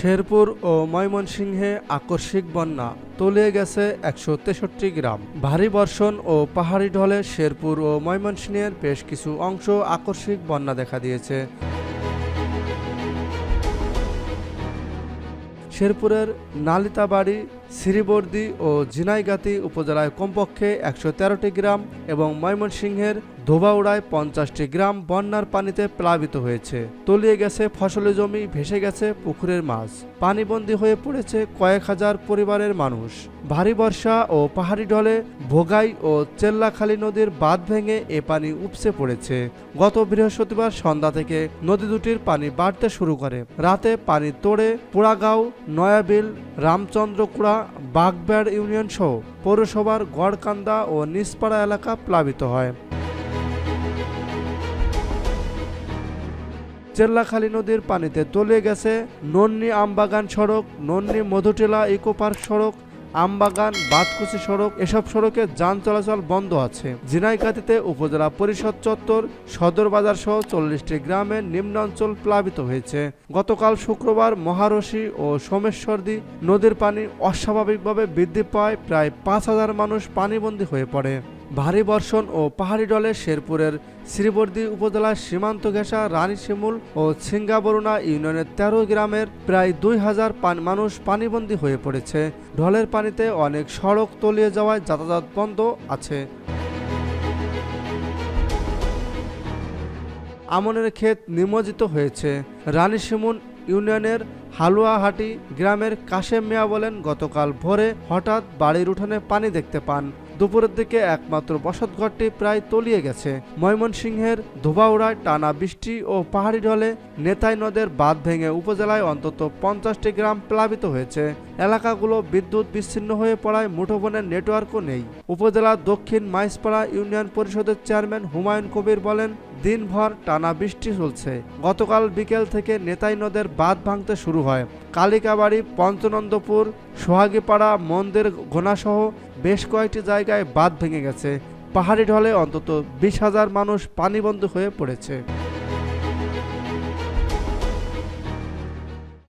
শেরপুর ও ময়মনসিংহে আকস্মিক বন্যা তলিয়ে গেছে একশো তেষট্টি গ্রাম। ভারী বর্ষণ ও পাহাড়ি ঢলে শেরপুর ও ময়মনসিংহের বেশ কিছু অংশ আকস্মিক বন্যা দেখা দিয়েছে। শেরপুরের নালিতাবাড়ি শ্রীবর্দী ও ঝিনাইগাতি উপজেলায় কমপক্ষে একশো তেরোটি গ্রাম এবং ময়মনসিংহের ধোবাউড়ায় পঞ্চাশটি গ্রাম বন্যার পানিতে প্লাবিত হয়েছে। তলিয়ে গেছে ফসলি জমি, ভেসে গেছে পুকুরের মাছ। পানিবন্দী হয়ে পড়েছে কয়েক হাজার পরিবারের মানুষ। ভারী বর্ষা ও পাহাড়ি ঢলে ভোগাই ও চেল্লাখালী নদীর বাঁধ ভেঙে এ পানি উপচে পড়েছে। গত বৃহস্পতিবার সন্ধ্যা থেকে নদী দুটির পানি বাড়তে শুরু করে। রাতে পানি তোড়ে পোড়াগাঁও, নয়াবিল, রামচন্দ্রকুড়া বাগবেড় ইউনিয়ন সহ পৌরসভার গড়কান্দা ও নিসপাড়া এলাকা প্লাবিত হয়। চেল্লাখালী নদীর পানিতে তলিয়ে গেছে নন্নি আমবাগান সড়ক, নন্নি মধুটেলা ইকো পার্ক সড়ক আমবাগান বাদকুচি সড়ক, এসব সড়কে যান চলাচল বন্ধ আছে। ঝিনাইকাতিতে উপজেলা পরিষদ চত্বর, সদর বাজার সহ চল্লিশটি গ্রামের নিম্নাঞ্চল প্লাবিত হয়েছে। গতকাল শুক্রবার মহারশী ও সোমেশ্বরদী নদীর পানি অস্বাভাবিকভাবে বৃদ্ধি পায়, প্রায় পাঁচ হাজার মানুষ পানিবন্দী হয়ে পড়ে। ভারী বর্ষণ ও পাহাড়ি ডলে শেরপুরের শ্রীবর্দী উপজেলার সীমান্ত ঘেঁষা রানী শিমুল ও ছিঙ্গাবরুণা ইউনিয়নের তেরো গ্রামের প্রায় দুই হাজার মানুষ পানিবন্দী হয়ে পড়েছে। ঢলের পানিতে অনেক সড়ক তলিয়ে যাওয়ায় যাতায়াত বন্ধ আছে। আমনের ক্ষেত নিমজ্জিত হয়েছে। রানী শিমুন ইউনিয়নের হালুয়াহাটি গ্রামের কাশেম মিয়া বলেন, গতকাল ভোরে হঠাৎ বাড়ির উঠোনে পানি দেখতে পান। দুপুরের দিকে একমাত্র বসতঘরটি প্রায় তলিয়ে গেছে। ময়মনসিংহের ধোবাউড়ায় টানা বৃষ্টি ও পাহাড়ি ঢলে নেতাই নদের বাঁধ ভেঙে উপজেলায় অন্তত পঞ্চাশটি গ্রাম প্লাবিত হয়েছে। এলাকাগুলো বিদ্যুৎ বিচ্ছিন্ন হয়ে পড়ায় মুঠোফোনের নেটওয়ার্কও নেই। উপজেলার দক্ষিণ মাইসপাড়া ইউনিয়ন পরিষদের চেয়ারম্যান হুমায়ুন কবির বলেন দিনভর টানা বৃষ্টি চলছে। গতকাল বিকেল থেকে নেতাই নদের বাঁধ ভাঙতে শুরু হয়। কালিকাবাড়ি, পঞ্চনন্দপুর, সোহাগীপাড়া, মন্দির ঘোনাসহ বেশ কয়েকটি জায়গায় বাঁধ ভেঙে গেছে। পাহাড়ি ঢলে অন্তত বিশ হাজার মানুষ পানিবন্ধ হয়ে পড়েছে।